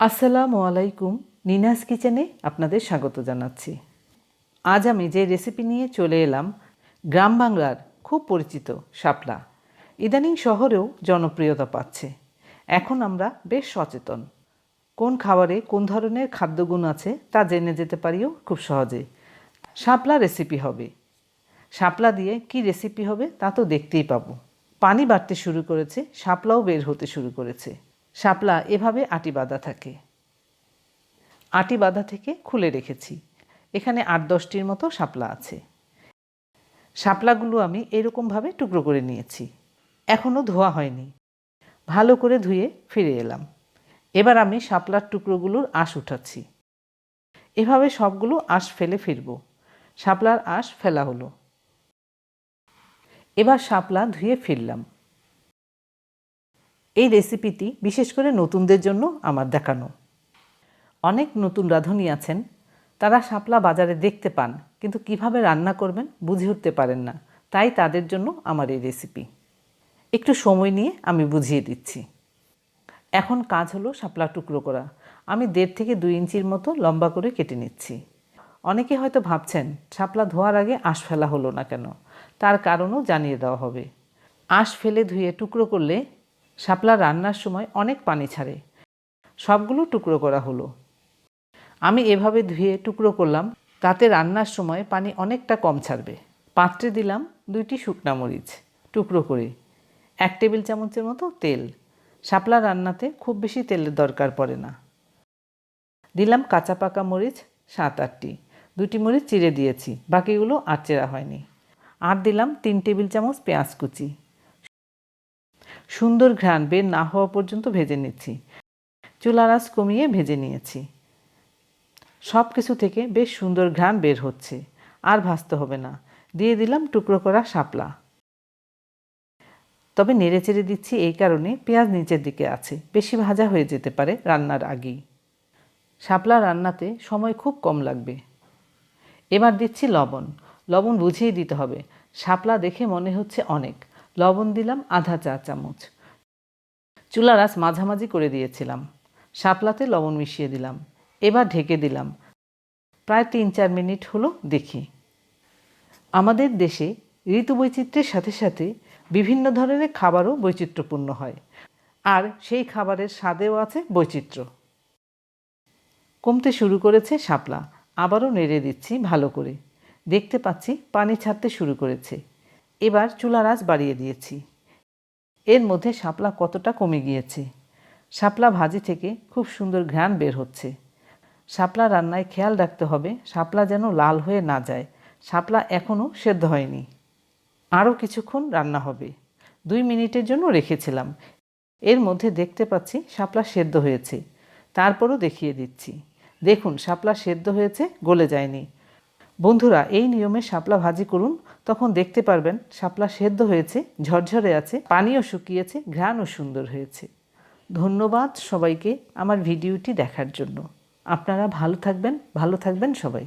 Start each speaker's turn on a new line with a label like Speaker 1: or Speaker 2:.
Speaker 1: আসসালামু আলাইকুম। নিনাস কিচেনে আপনাদের স্বাগত জানাচ্ছি। আজ আমি যে রেসিপি নিয়ে চলে এলাম, গ্রাম বাংলার খুব পরিচিত শাপলা। ইদানিং শহরেও জনপ্রিয়তা পাচ্ছে। এখন আমরা বেশ সচেতন। কোন খাবারে কোন ধরনের খাদ্যগুণ আছে তা জেনে যেতে পারিও খুব সহজে। শাপলা রেসিপি হবে। শাপলা দিয়ে কি রেসিপি হবে তা তো দেখতেই পাবো। পানি বাড়তে শুরু করেছে, শাপলাও বের হতে শুরু করেছে। শাপলা, এভাবে আটি বাঁধা থাকে। আটি বাঁধা থেকে খুলে রেখেছি। এখানে আট, দশটির মতো শাপলা আছে। শাপলাগুলো আমি এরকমভাবে টুকরো করে নিয়েছি। এখনও ধোয়া হয়নি। ভালো করে ধুয়ে ফিরে এলাম। এবার আমি শাপলার টুকরোগুলোর আঁশ উঠাচ্ছি। এভাবে সবগুলো আঁশ ফেলে ফিরব। শাপলার আঁশ ফেলা হলো। এবার শাপলা ধুয়ে ফিরলাম। এই রেসিপিটি বিশেষ করে নতুনদের জন্য আমার দেখানো। অনেক নতুন রাঁধুনি আছেন, তারা শাপলা বাজারে দেখতে পান, কিন্তু কীভাবে রান্না করবেন বুঝে উঠতে পারেন না। তাই তাদের জন্য আমার এই রেসিপি একটু সময় নিয়ে আমি বুঝিয়ে দিচ্ছি। এখন কাজ হলো শাপলা টুকরো করা। আমি দেড় থেকে দুই ইঞ্চির মতো লম্বা করে কেটে নিচ্ছি। অনেকে হয়তো ভাবছেন, শাপলা ধোয়ার আগে আঁশ ফেলা হলো না কেন? তার কারণও জানিয়ে দেওয়া হবে। আঁশ ফেলে ধুয়ে টুকরো করলে শাপলা রান্নার সময় অনেক পানি ছাড়ে। সবগুলো টুকরো করা হলো। আমি এভাবে ধুয়ে টুকরো করলাম, তাতে রান্নার সময় পানি অনেকটা কম ছাড়বে। পাত্রে দিলাম দুইটি শুকনা মরিচ, টুকরো করে, এক টেবিল চামচের মতো তেল। শাপলা রান্নাতে খুব বেশি তেলের দরকার পড়ে না। দিলাম কাঁচা পাকা মরিচ, সাত আটটি। দুটি মরিচ চিড়ে দিয়েছি, বাকিগুলো আর চেরা হয়নি। আর দিলাম তিন টেবিল চামচ পেঁয়াজ কুচি। সুন্দর ঘ্রাণ বের না হওয়া পর্যন্ত ভেজে নিচ্ছি। চুলার আঁচ কমিয়ে ভেজে নিয়েছি। সব কিছু থেকে বেশ সুন্দর ঘ্রাণ বের হচ্ছে। আর ভাজতে হবে না। দিয়ে দিলাম টুকরো করা শাপলা। তবে নেড়ে চেড়ে দিচ্ছি এই কারণে পেঁয়াজ নিচের দিকে আছে। বেশি ভাজা হয়ে যেতে পারে রান্নার আগেই। শাপলা রান্নাতে সময় খুব কম লাগবে। এবার দিচ্ছি লবণ। লবণ বুঝিয়ে দিতে হবে। শাপলা দেখে মনে হচ্ছে অনেক। লবণ দিলাম আধা চা চামচ। চুলা আঁচ মাঝামাঝি করে দিয়েছিলাম। শাপলাতে লবণ মিশিয়ে দিলাম। এবার ঢেকে দিলাম। প্রায় তিন চার মিনিট হলো দেখি। আমাদের দেশে ঋতু বৈচিত্র্যের সাথে সাথে বিভিন্ন ধরনের খাবারও বৈচিত্র্যপূর্ণ হয়। আর সেই খাবারের স্বাদেও আছে বৈচিত্র্য। কমতে শুরু করেছে শাপলা আবারও নেড়ে দিচ্ছি ভালো করে। দেখতে পাচ্ছি পানি ছাড়তে শুরু করেছে। এবার চুলার আঁচ বাড়িয়ে দিয়েছি। এর মধ্যে শাপলা কতটা কমে গিয়েছে? শাপলা ভাজি থেকে খুব সুন্দর ঘ্রাণ বের হচ্ছে। শাপলা রান্নায় খেয়াল রাখতে হবে, শাপলা যেন লাল হয়ে না যায়। শাপলা এখনও সেদ্ধ হয়নি। আরও কিছুক্ষণ রান্না হবে। দুই মিনিটের জন্য রেখেছিলাম। এর মধ্যে দেখতে পাচ্ছি শাপলা সেদ্ধ হয়েছে। তারপরও দেখিয়ে দিচ্ছি। দেখুন, শাপলা সেদ্ধ হয়েছে, গলে যায়নি। বন্ধুরা, এই নিয়মে শাপলা ভাজি করুন। তখন দেখতে পারবেন শাপলা সেদ্ধ হয়েছে, ঝরঝরে আছে, পানিও শুকিয়েছে, ঘ্রাণও সুন্দর হয়েছে। ধন্যবাদ সবাইকে আমার ভিডিওটি দেখার জন্য। আপনারা ভালো থাকবেন ভালো থাকবেন সবাই।